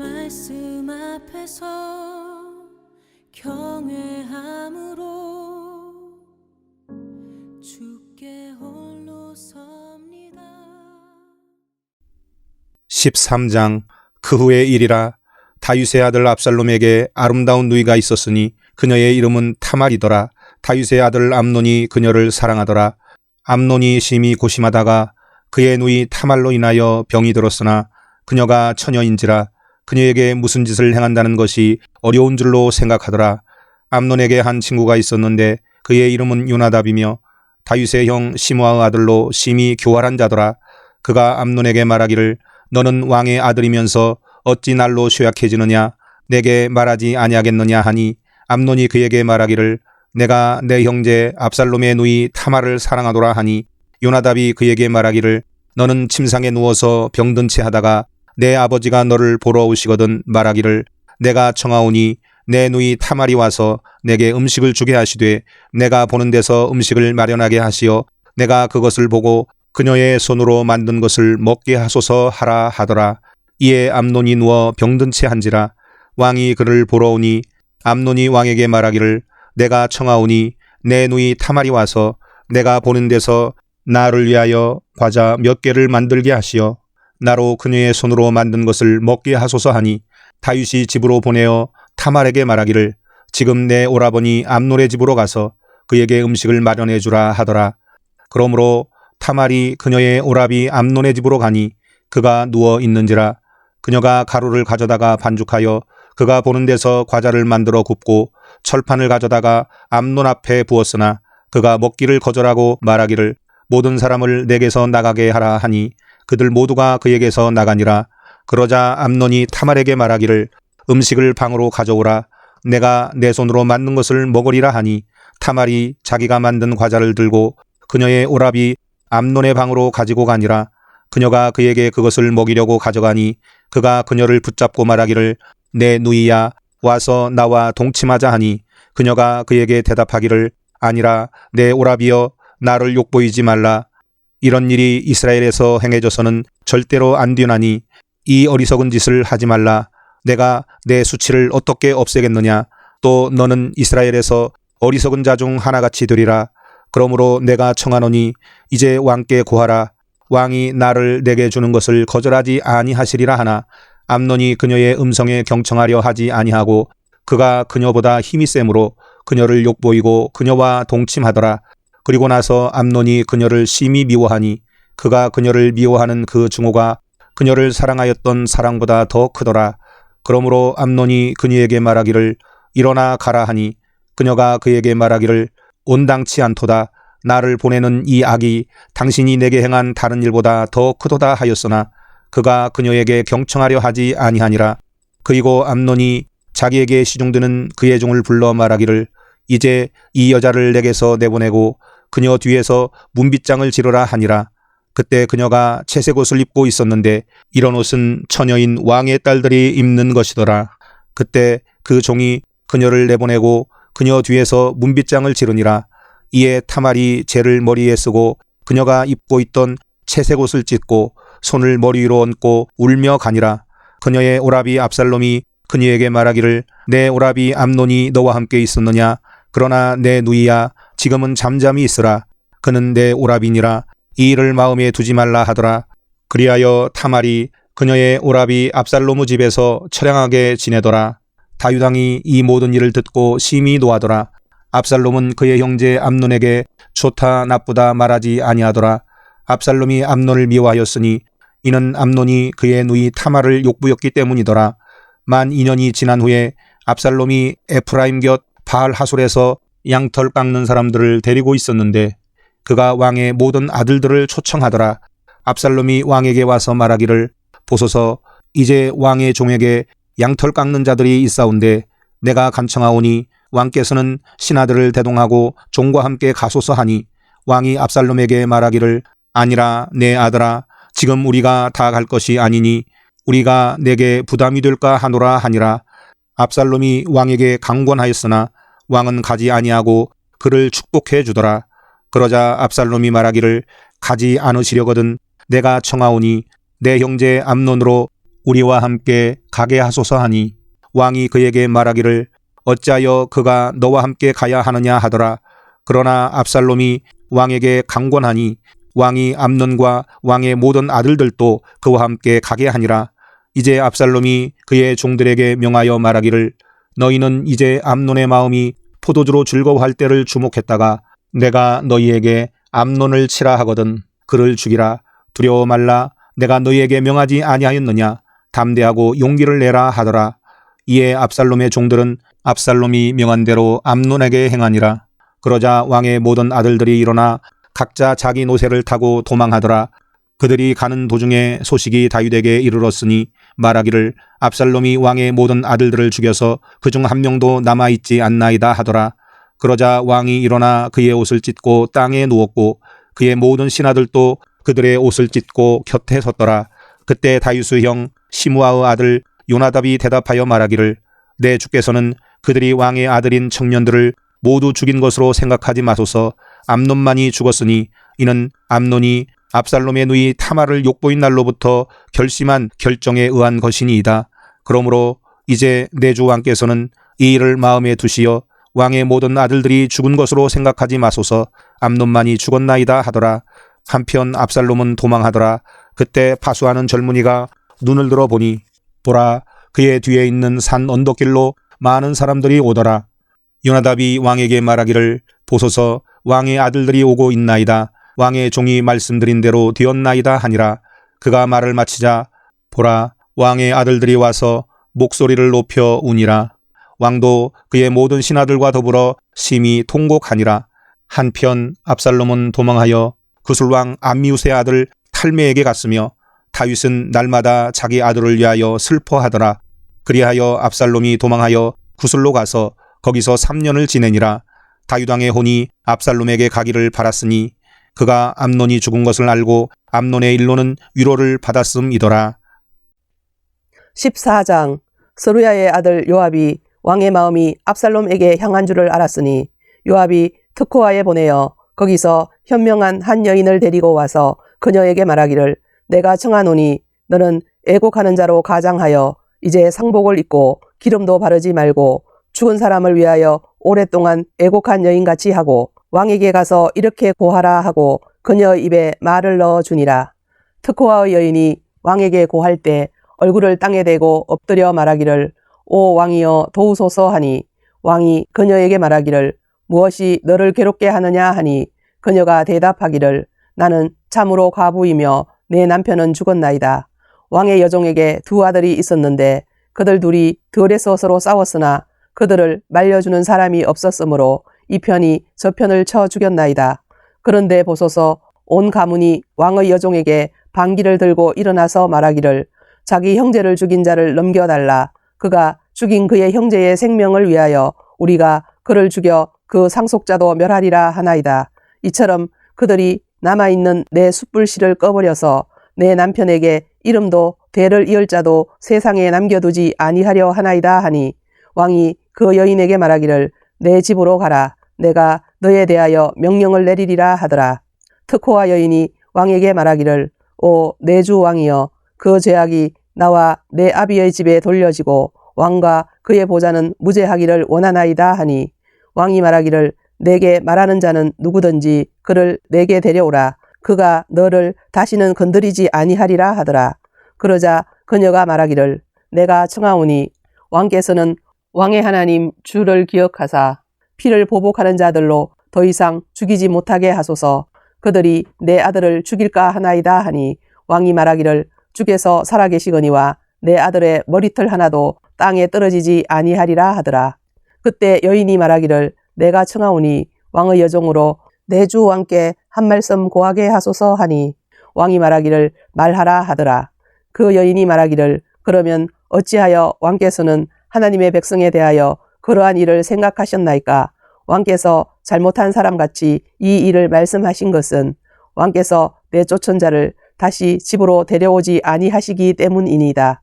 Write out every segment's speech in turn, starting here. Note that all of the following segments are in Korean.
말씀 앞에서 경외함으로 주께 홀로 섭니다. 13장 그 후의 일이라 다윗의 아들 압살롬에게 아름다운 누이가 있었으니 그녀의 이름은 타말이더라. 다윗의 아들 암논이 그녀를 사랑하더라. 암논이 심히 고심하다가 그의 누이 타말로 인하여 병이 들었으나 그녀가 처녀인지라 그녀에게 무슨 짓을 행한다는 것이 어려운 줄로 생각하더라. 암논에게 한 친구가 있었는데 그의 이름은 요나답이며 다윗의 형 시므아의 아들로 심히 교활한 자더라. 그가 암논에게 말하기를 너는 왕의 아들이면서 어찌 날로 쇠약해지느냐 내게 말하지 아니하겠느냐 하니 암논이 그에게 말하기를 내가 내 형제 압살롬의 누이 타마를 사랑하노라 하니 요나답이 그에게 말하기를 너는 침상에 누워서 병든 채 하다가 내 아버지가 너를 보러 오시거든 말하기를 내가 청하오니 내 누이 타말이 와서 내게 음식을 주게 하시되 내가 보는 데서 음식을 마련하게 하시어 내가 그것을 보고 그녀의 손으로 만든 것을 먹게 하소서 하라 하더라. 이에 암논이 누워 병든 채 한지라 왕이 그를 보러 오니 암논이 왕에게 말하기를 내가 청하오니 내 누이 타말이 와서 내가 보는 데서 나를 위하여 과자 몇 개를 만들게 하시어 나로 그녀의 손으로 만든 것을 먹게 하소서 하니 다윗이 집으로 보내어 타말에게 말하기를 지금 내 오라버니 암논의 집으로 가서 그에게 음식을 마련해 주라 하더라. 그러므로 타말이 그녀의 오라비 암논의 집으로 가니 그가 누워 있는지라 그녀가 가루를 가져다가 반죽하여 그가 보는 데서 과자를 만들어 굽고 철판을 가져다가 암논 앞에 부었으나 그가 먹기를 거절하고 말하기를 모든 사람을 내게서 나가게 하라 하니 그들 모두가 그에게서 나가니라. 그러자 암논이 타말에게 말하기를 음식을 방으로 가져오라. 내가 내 손으로 만든 것을 먹으리라 하니 타말이 자기가 만든 과자를 들고 그녀의 오라비 암논의 방으로 가지고 가니라. 그녀가 그에게 그것을 먹이려고 가져가니 그가 그녀를 붙잡고 말하기를 내 누이야 와서 나와 동침하자 하니 그녀가 그에게 대답하기를 아니라 내 오라비여 나를 욕보이지 말라 이런 일이 이스라엘에서 행해져서는 절대로 안 되나니 이 어리석은 짓을 하지 말라. 내가 내 수치를 어떻게 없애겠느냐? 또 너는 이스라엘에서 어리석은 자 중 하나같이 되리라. 그러므로 내가 청하노니 이제 왕께 고하라. 왕이 나를 내게 주는 것을 거절하지 아니하시리라 하나. 암논이 그녀의 음성에 경청하려 하지 아니하고 그가 그녀보다 힘이 세므로 그녀를 욕보이고 그녀와 동침하더라 그리고 나서 암논이 그녀를 심히 미워하니 그가 그녀를 미워하는 그 증오가 그녀를 사랑하였던 사랑보다 더 크더라 그러므로 암논이 그녀에게 말하기를 일어나 가라 하니 그녀가 그에게 말하기를 온당치 않도다. 나를 보내는 이 악이 당신이 내게 행한 다른 일보다 더 크도다 하였으나 그가 그녀에게 경청하려 하지 아니하니라. 그리고 암논이 자기에게 시중드는 그의 종을 불러 말하기를 이제 이 여자를 내게서 내보내고 그녀 뒤에서 문빗장을 지르라 하니라. 그때 그녀가 채색 옷을 입고 있었는데 이런 옷은 처녀인 왕의 딸들이 입는 것이더라. 그때 그 종이 그녀를 내보내고 그녀 뒤에서 문빗장을 지르니라. 이에 타말이 재를 머리에 쓰고 그녀가 입고 있던 채색 옷을 찢고 손을 머리 위로 얹고 울며 가니라. 그녀의 오라비 압살롬이 그녀에게 말하기를 내 오라비 암논이 너와 함께 있었느냐? 그러나 내 누이야 지금은 잠잠히 있으라. 그는 내 오라비니라. 이 일을 마음에 두지 말라 하더라. 그리하여 타말이 그녀의 오라비 압살롬의 집에서 처량하게 지내더라. 다유당이 이 모든 일을 듣고 심히 노하더라. 압살롬은 그의 형제 암논에게 좋다 나쁘다 말하지 아니하더라. 압살롬이 암논을 미워하였으니 이는 암논이 그의 누이 타마를 욕부였기 때문이더라. 만 2년이 지난 후에 압살롬이 에프라임 곁 바알 하솔에서 양털 깎는 사람들을 데리고 있었는데 그가 왕의 모든 아들들을 초청하더라. 압살롬이 왕에게 와서 말하기를 보소서 이제 왕의 종에게 양털 깎는 자들이 있사온데 내가 간청하오니 왕께서는 신하들을 대동하고 종과 함께 가소서 하니 왕이 압살롬에게 말하기를 아니라 내 아들아 지금 우리가 다 갈 것이 아니니 우리가 내게 부담이 될까 하노라 하니라 압살롬이 왕에게 강권하였으나 왕은 가지 아니하고 그를 축복해 주더라 그러자 압살롬이 말하기를 가지 않으시려거든 내가 청하오니 내 형제 암논으로 우리와 함께 가게 하소서 하니 왕이 그에게 말하기를 어찌하여 그가 너와 함께 가야 하느냐 하더라. 그러나 압살롬이 왕에게 강권하니 왕이 암논과 왕의 모든 아들들도 그와 함께 가게 하니라. 이제 압살롬이 그의 종들에게 명하여 말하기를 너희는 이제 암논의 마음이 포도주로 즐거워할 때를 주목했다가 내가 너희에게 암논을 치라 하거든 그를 죽이라. 두려워 말라. 내가 너희에게 명하지 아니하였느냐? 담대하고 용기를 내라 하더라. 이에 압살롬의 종들은 압살롬이 명한 대로 암논에게 행하니라. 그러자 왕의 모든 아들들이 일어나 각자 자기 노새를 타고 도망하더라 그들이 가는 도중에 소식이 다윗에게 이르렀으니 말하기를 압살롬이 왕의 모든 아들들을 죽여서 그 중 한 명도 남아 있지 않나이다 하더라. 그러자 왕이 일어나 그의 옷을 찢고 땅에 누웠고 그의 모든 신하들도 그들의 옷을 찢고 곁에 섰더라. 그때 다윗의 형 시므아의 아들 요나답이 대답하여 말하기를 내 주께서는 그들이 왕의 아들인 청년들을 모두 죽인 것으로 생각하지 마소서 암논만이 죽었으니 이는 암논이 압살롬의 누이 타마를 욕보인 날로부터 결심한 결정에 의한 것이니이다. 그러므로 이제 내 주 왕께서는 이 일을 마음에 두시어 왕의 모든 아들들이 죽은 것으로 생각하지 마소서 암논만이 죽었나이다 하더라. 한편 압살롬은 도망하더라. 그때 파수하는 젊은이가 눈을 들어 보니 보라 그의 뒤에 있는 산 언덕길로 많은 사람들이 오더라. 요나답이 왕에게 말하기를 보소서 왕의 아들들이 오고 있나이다. 왕의 종이 말씀드린 대로 되었나이다 하니라. 그가 말을 마치자 보라 왕의 아들들이 와서 목소리를 높여 우니라. 왕도 그의 모든 신하들과 더불어 심히 통곡하니라. 한편 압살롬은 도망하여 구술왕 암미우스의 아들 탈메에게 갔으며 다윗은 날마다 자기 아들을 위하여 슬퍼하더라. 그리하여 압살롬이 도망하여 구슬로 가서 거기서 3년을 지내니라. 다윗왕의 혼이 압살롬에게 가기를 바랐으니 그가 암논이 죽은 것을 알고 암논의 일로는 위로를 받았음이더라. 14장 서루야의 아들 요압이 왕의 마음이 압살롬에게 향한 줄을 알았으니 요압이 특호아에 보내어 거기서 현명한 한 여인을 데리고 와서 그녀에게 말하기를 내가 청하노니 너는 애곡하는 자로 가장하여 이제 상복을 입고 기름도 바르지 말고 죽은 사람을 위하여 오랫동안 애곡한 여인같이 하고 왕에게 가서 이렇게 고하라 하고 그녀 입에 말을 넣어 주니라. 특호아의 여인이 왕에게 고할 때 얼굴을 땅에 대고 엎드려 말하기를 오 왕이여 도우소서 하니 왕이 그녀에게 말하기를 무엇이 너를 괴롭게 하느냐 하니 그녀가 대답하기를 나는 참으로 과부이며 내 남편은 죽었나이다. 왕의 여종에게 두 아들이 있었는데 그들 둘이 들에서 서로 싸웠으나 그들을 말려주는 사람이 없었으므로 이 편이 저 편을 쳐 죽였나이다. 그런데 보소서 온 가문이 왕의 여종에게 반기를 들고 일어나서 말하기를 자기 형제를 죽인 자를 넘겨달라. 그가 죽인 그의 형제의 생명을 위하여 우리가 그를 죽여 그 상속자도 멸하리라 하나이다. 이처럼 그들이 남아있는 내 숯불씨를 꺼버려서 내 남편에게 이름도 대를 이을 자도 세상에 남겨두지 아니하려 하나이다 하니 왕이 그 여인에게 말하기를 내 집으로 가라. 내가 너에 대하여 명령을 내리리라 하더라. 특호와 여인이 왕에게 말하기를 오 내 주 왕이여 그 죄악이 나와 내 아비의 집에 돌려지고 왕과 그의 보좌는 무죄하기를 원하나이다 하니 왕이 말하기를 내게 말하는 자는 누구든지 그를 내게 데려오라 그가 너를 다시는 건드리지 아니하리라 하더라 그러자 그녀가 말하기를 내가 청하오니 왕께서는 왕의 하나님 주를 기억하사 피를 보복하는 자들로 더 이상 죽이지 못하게 하소서 그들이 내 아들을 죽일까 하나이다 하니 왕이 말하기를 주께서 살아계시거니와 내 아들의 머리털 하나도 땅에 떨어지지 아니하리라 하더라. 그때 여인이 말하기를 내가 청하오니 왕의 여종으로 내 주 왕께 한 말씀 고하게 하소서 하니 왕이 말하기를 말하라 하더라. 그 여인이 말하기를 그러면 어찌하여 왕께서는 하나님의 백성에 대하여 그러한 일을 생각하셨나이까? 왕께서 잘못한 사람 같이 이 일을 말씀하신 것은 왕께서 내 쫓은 자를 다시 집으로 데려오지 아니하시기 때문이니다.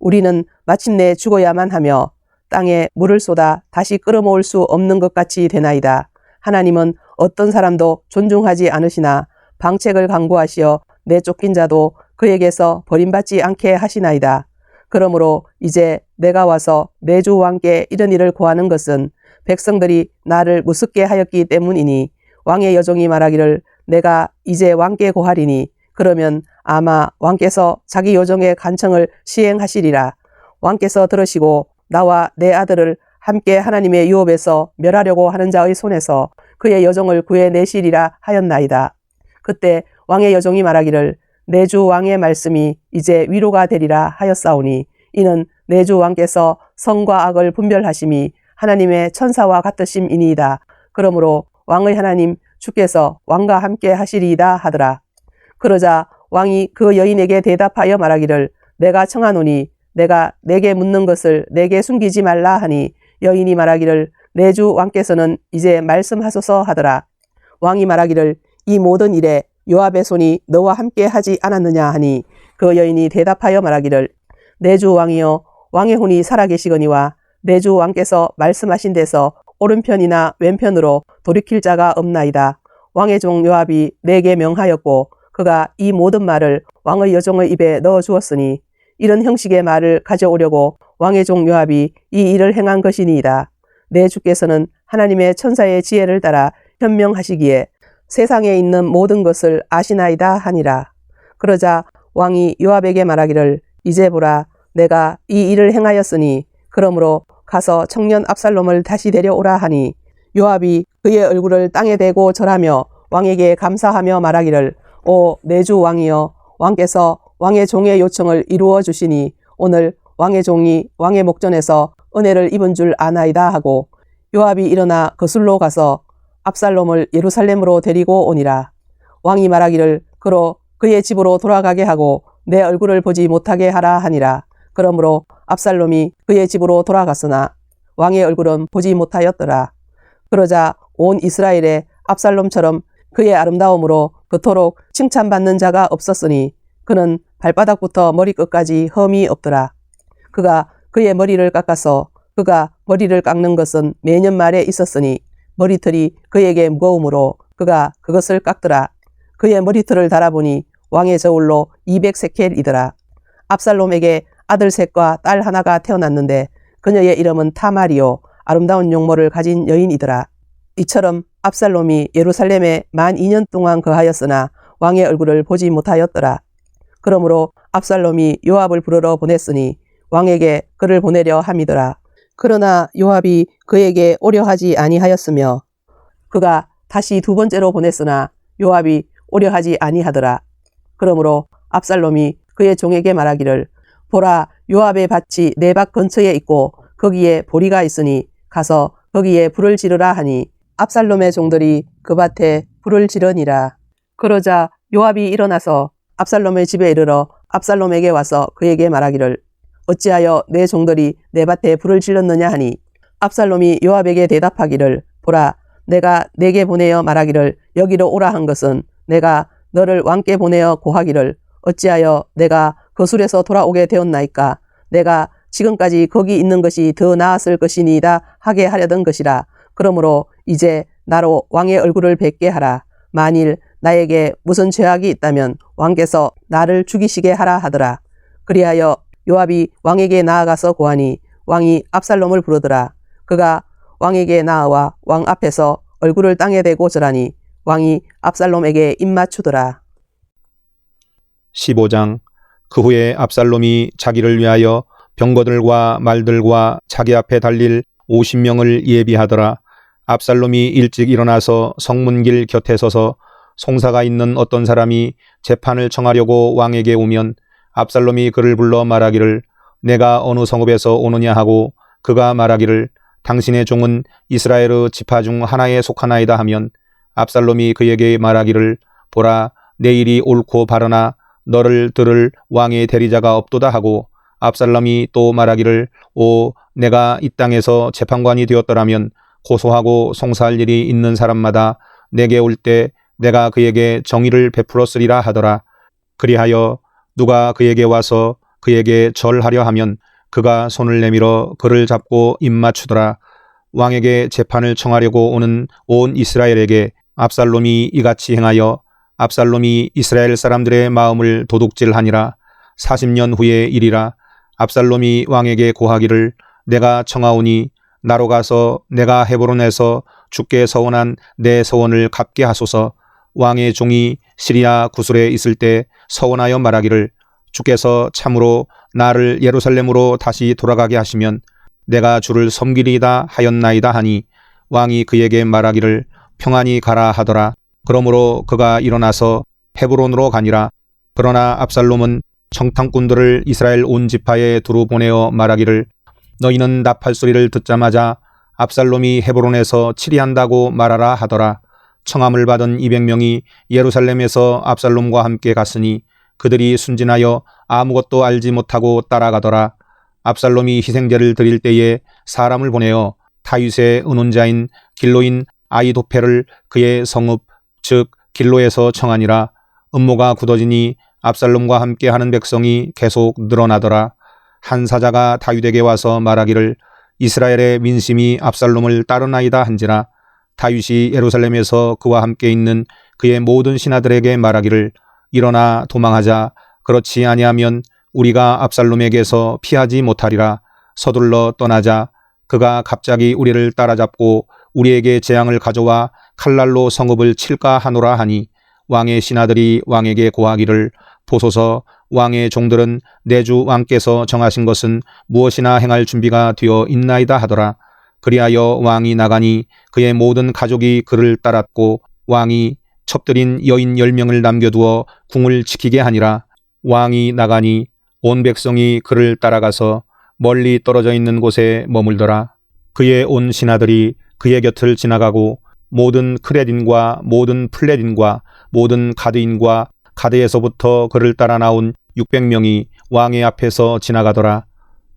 우리는 마침내 죽어야만 하며 땅에 물을 쏟아 다시 끌어모을 수 없는 것 같이 되나이다. 하나님은 어떤 사람도 존중하지 않으시나 방책을 강구하시어 내 쫓긴 자도 그에게서 버림받지 않게 하시나이다. 그러므로 이제 내가 와서 내 주 왕께 이런 일을 고하는 것은 백성들이 나를 무섭게 하였기 때문이니 왕의 여종이 말하기를 내가 이제 왕께 고하리니 그러면 아마 왕께서 자기 요정의 간청을 시행하시리라. 왕께서 들으시고 나와 내 아들을 함께 하나님의 유업에서 멸하려고 하는 자의 손에서 그의 여종을 구해내시리라 하였나이다. 그때 왕의 여종이 말하기를 내주 왕의 말씀이 이제 위로가 되리라 하였사오니 이는 내주 왕께서 성과 악을 분별하심이 하나님의 천사와 같으심이니이다. 그러므로 왕의 하나님 주께서 왕과 함께 하시리이다 하더라. 그러자 왕이 그 여인에게 대답하여 말하기를 내가 청하노니 내가 내게 묻는 것을 내게 숨기지 말라 하니 여인이 말하기를 내 주 왕께서는 이제 말씀하소서 하더라. 왕이 말하기를 이 모든 일에 요압의 손이 너와 함께 하지 않았느냐 하니 그 여인이 대답하여 말하기를 내 주 왕이여 왕의 혼이 살아계시거니와 내 주 왕께서 말씀하신 데서 오른편이나 왼편으로 돌이킬 자가 없나이다. 왕의 종 요압이 내게 명하였고 그가 이 모든 말을 왕의 여종의 입에 넣어 주었으니 이런 형식의 말을 가져오려고 왕의 종 요압이 이 일을 행한 것이니이다. 내 주께서는 하나님의 천사의 지혜를 따라 현명하시기에 세상에 있는 모든 것을 아시나이다 하니라. 그러자 왕이 요압에게 말하기를 이제 보라 내가 이 일을 행하였으니 그러므로 가서 청년 압살롬을 다시 데려오라 하니 요압이 그의 얼굴을 땅에 대고 절하며 왕에게 감사하며 말하기를 오 내 주 왕이여 왕께서 왕의 종의 요청을 이루어 주시니 오늘 왕의 종이 왕의 목전에서 은혜를 입은 줄 아나이다 하고 요압이 일어나 거슬로 가서 압살롬을 예루살렘으로 데리고 오니라. 왕이 말하기를 그로 그의 집으로 돌아가게 하고 내 얼굴을 보지 못하게 하라 하니라. 그러므로 압살롬이 그의 집으로 돌아갔으나 왕의 얼굴은 보지 못하였더라. 그러자 온 이스라엘에 압살롬처럼 그의 아름다움으로 그토록 칭찬받는 자가 없었으니 그는 발바닥부터 머리끝까지 흠이 없더라. 그가 그의 머리를 깎아서 그가 머리를 깎는 것은 매년 말에 있었으니 머리털이 그에게 무거우므로 그가 그것을 깎더라. 그의 머리털을 달아보니 왕의 저울로 200세켈이더라. 압살롬에게 아들 셋과 딸 하나가 태어났는데 그녀의 이름은 타마리요 아름다운 용모를 가진 여인이더라. 이처럼 압살롬이 예루살렘에 만 2년 동안 거하였으나 왕의 얼굴을 보지 못하였더라. 그러므로 압살롬이 요압을 부르러 보냈으니 왕에게 그를 보내려 함이더라. 그러나 요압이 그에게 오려 하지 아니하였으며 그가 다시 두 번째로 보냈으나 요압이 오려 하지 아니하더라. 그러므로 압살롬이 그의 종에게 말하기를 보라 요압의 밭이 내 밭 근처에 있고 거기에 보리가 있으니 가서 거기에 불을 지르라 하니 압살롬의 종들이 그 밭에 불을 지르니라. 그러자 요압이 일어나서 압살롬의 집에 이르러 압살롬에게 와서 그에게 말하기를 어찌하여 내 종들이 내 밭에 불을 질렀느냐 하니? 압살롬이 요압에게 대답하기를 보라 내가 내게 보내어 말하기를 여기로 오라 한 것은 내가 너를 왕께 보내어 고하기를 어찌하여 내가 거술에서 돌아오게 되었나이까? 내가 지금까지 거기 있는 것이 더 나았을 것이니이다 하게 하려던 것이라. 그러므로 이제 나로 왕의 얼굴을 뵙게 하라. 만일 나에게 무슨 죄악이 있다면 왕께서 나를 죽이시게 하라 하더라. 그리하여 요압이 왕에게 나아가서 고하니 왕이 압살롬을 부르더라 그가 왕에게 나아와 왕 앞에서 얼굴을 땅에 대고 절하니 왕이 압살롬에게 입맞추더라 15장 그 후에 압살롬이 자기를 위하여 병거들과 말들과 자기 앞에 달릴 50명을 예비하더라. 압살롬이 일찍 일어나서 성문길 곁에 서서 송사가 있는 어떤 사람이 재판을 청하려고 왕에게 오면 압살롬이 그를 불러 말하기를 내가 어느 성읍에서 오느냐 하고 그가 말하기를 당신의 종은 이스라엘의 지파 중 하나에 속하나이다 하면 압살롬이 그에게 말하기를 보라 내일이 옳고 바르나 너를 들을 왕의 대리자가 없도다 하고 압살롬이 또 말하기를 오 내가 이 땅에서 재판관이 되었더라면 고소하고 송사할 일이 있는 사람마다 내게 올 때 내가 그에게 정의를 베풀었으리라 하더라. 그리하여 누가 그에게 와서 그에게 절하려 하면 그가 손을 내밀어 그를 잡고 입맞추더라. 왕에게 재판을 청하려고 오는 온 이스라엘에게 압살롬이 이같이 행하여 압살롬이 이스라엘 사람들의 마음을 도둑질하니라. 40년 후의 일이라. 압살롬이 왕에게 고하기를 내가 청하오니 나로 가서 내가 헤브론에서 주께 서원한 내 서원을 갚게 하소서 왕의 종이 시리아 구술에 있을 때 서원하여 말하기를 주께서 참으로 나를 예루살렘으로 다시 돌아가게 하시면 내가 주를 섬기리이다 하였나이다 하니 왕이 그에게 말하기를 평안히 가라 하더라. 그러므로 그가 일어나서 헤브론으로 가니라. 그러나 압살롬은 청탕꾼들을 이스라엘 온 지파에 두루 보내어 말하기를 너희는 나팔 소리를 듣자마자 압살롬이 헤브론에서 치리한다고 말하라 하더라. 청함을 받은 200명이 예루살렘에서 압살롬과 함께 갔으니 그들이 순진하여 아무것도 알지 못하고 따라가더라. 압살롬이 희생제를 드릴 때에 사람을 보내어 다윗의 은혼자인 길로인 아이도페를 그의 성읍 즉 길로에서 청하니라. 음모가 굳어지니 압살롬과 함께 하는 백성이 계속 늘어나더라. 한 사자가 다윗에게 와서 말하기를 이스라엘의 민심이 압살롬을 따르나이다 한지라 다윗이 예루살렘에서 그와 함께 있는 그의 모든 신하들에게 말하기를 일어나 도망하자. 그렇지 아니하면 우리가 압살롬에게서 피하지 못하리라. 서둘러 떠나자. 그가 갑자기 우리를 따라잡고 우리에게 재앙을 가져와 칼날로 성읍을 칠까 하노라 하니 왕의 신하들이 왕에게 고하기를 보소서. 왕의 종들은 내주 왕께서 정하신 것은 무엇이나 행할 준비가 되어 있나이다 하더라. 그리하여 왕이 나가니 그의 모든 가족이 그를 따랐고 왕이 첩들인 여인 열명을 남겨두어 궁을 지키게 하니라. 왕이 나가니 온 백성이 그를 따라가서 멀리 떨어져 있는 곳에 머물더라. 그의 온 신하들이 그의 곁을 지나가고 모든 크레딘과 모든 플레딘과 모든 가드인과 가드에서부터 그를 따라 나온 600명이 왕의 앞에서 지나가더라.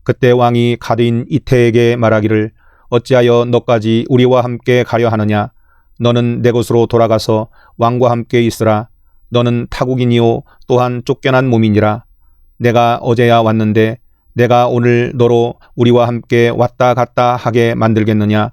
그때 왕이 가드인 이태에게 말하기를 어찌하여 너까지 우리와 함께 가려 하느냐? 너는 내 곳으로 돌아가서 왕과 함께 있으라. 너는 타국인이요 또한 쫓겨난 몸이니라. 내가 어제야 왔는데 내가 오늘 너로 우리와 함께 왔다 갔다 하게 만들겠느냐?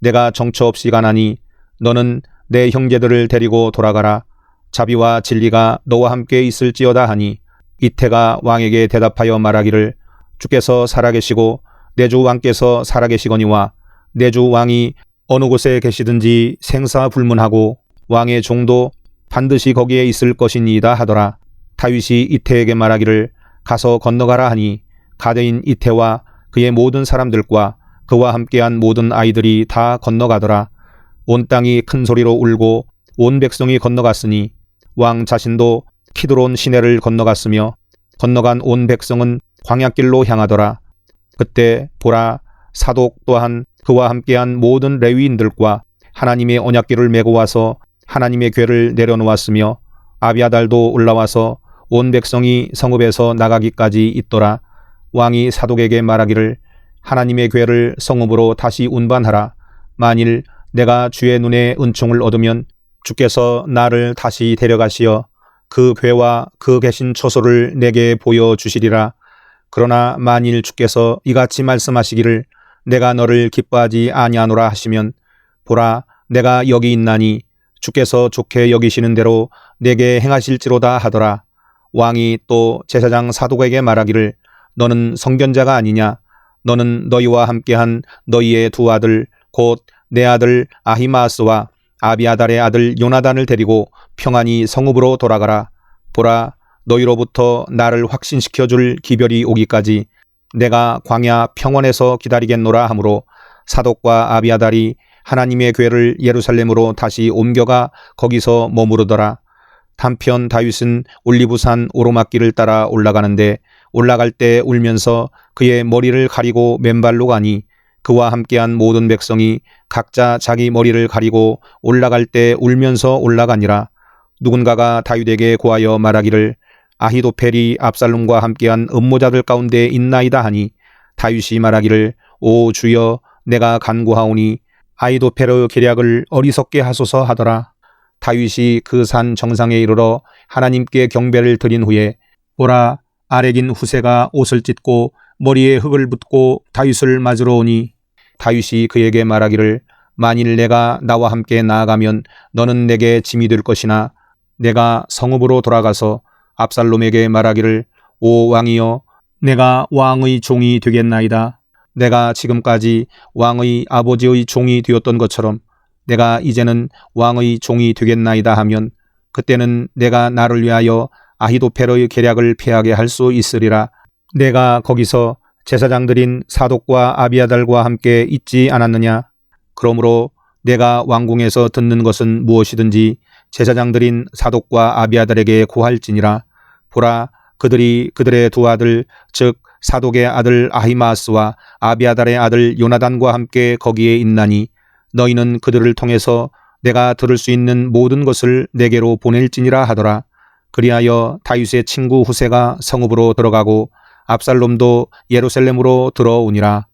내가 정처 없이 가나니 너는 내 형제들을 데리고 돌아가라. 자비와 진리가 너와 함께 있을지어다 하니 이태가 왕에게 대답하여 말하기를 주께서 살아계시고 내 주 왕께서 살아계시거니와 내주 왕이 어느 곳에 계시든지 생사불문하고 왕의 종도 반드시 거기에 있을 것이니이다 하더라. 다윗이 이태에게 말하기를 가서 건너가라 하니 가대인 이태와 그의 모든 사람들과 그와 함께한 모든 아이들이 다 건너가더라. 온 땅이 큰 소리로 울고 온 백성이 건너갔으니 왕 자신도 키드론 시내를 건너갔으며 건너간 온 백성은 광야길로 향하더라. 그때 보라 사독 또한 그와 함께한 모든 레위인들과 하나님의 언약궤를 메고 와서 하나님의 궤를 내려놓았으며 아비아달도 올라와서 온 백성이 성읍에서 나가기까지 있더라. 왕이 사독에게 말하기를 하나님의 궤를 성읍으로 다시 운반하라. 만일 내가 주의 눈에 은총을 얻으면 주께서 나를 다시 데려가시어 그 괴와 그 계신 처소를 내게 보여 주시리라. 그러나 만일 주께서 이같이 말씀하시기를 내가 너를 기뻐하지 아니하노라 하시면 보라 내가 여기 있나니 주께서 좋게 여기시는 대로 내게 행하실지로다 하더라. 왕이 또 제사장 사독에게 말하기를 너는 성견자가 아니냐 너는 너희와 함께한 너희의 두 아들 곧 내 아들 아히마스와 아비아달의 아들 요나단을 데리고 평안히 성읍으로 돌아가라. 보라, 너희로부터 나를 확신시켜 줄 기별이 오기까지 내가 광야 평원에서 기다리겠노라 하므로 사독과 아비아달이 하나님의 궤를 예루살렘으로 다시 옮겨가 거기서 머무르더라. 한편 다윗은 올리브산 오르막길을 따라 올라가는데 올라갈 때 울면서 그의 머리를 가리고 맨발로 가니 그와 함께한 모든 백성이 각자 자기 머리를 가리고 올라갈 때 울면서 올라가니라. 누군가가 다윗에게 고하여 말하기를 아히도펠이 압살롬과 함께한 음모자들 가운데 있나이다 하니 다윗이 말하기를 오 주여 내가 간구하오니 아히도펠의 계략을 어리석게 하소서 하더라. 다윗이 그 산 정상에 이르러 하나님께 경배를 드린 후에 오라 아렉인 후세가 옷을 찢고 머리에 흙을 붓고 다윗을 맞으러 오니 다윗이 그에게 말하기를 만일 내가 나와 함께 나아가면 너는 내게 짐이 될 것이나 내가 성읍으로 돌아가서 압살롬에게 말하기를 오 왕이여 내가 왕의 종이 되겠나이다. 내가 지금까지 왕의 아버지의 종이 되었던 것처럼 내가 이제는 왕의 종이 되겠나이다 하면 그때는 내가 나를 위하여 아히도펠의 계략을 피하게 할 수 있으리라. 내가 거기서 제사장들인 사독과 아비아달과 함께 있지 않았느냐? 그러므로 내가 왕궁에서 듣는 것은 무엇이든지 제사장들인 사독과 아비아달에게 고할지니라. 보라, 그들이 그들의 두 아들, 즉 사독의 아들 아히마스와 아비아달의 아들 요나단과 함께 거기에 있나니 너희는 그들을 통해서 내가 들을 수 있는 모든 것을 내게로 보낼지니라 하더라. 그리하여 다윗의 친구 후세가 성읍으로 들어가고 압살롬도 예루살렘으로 들어오니라.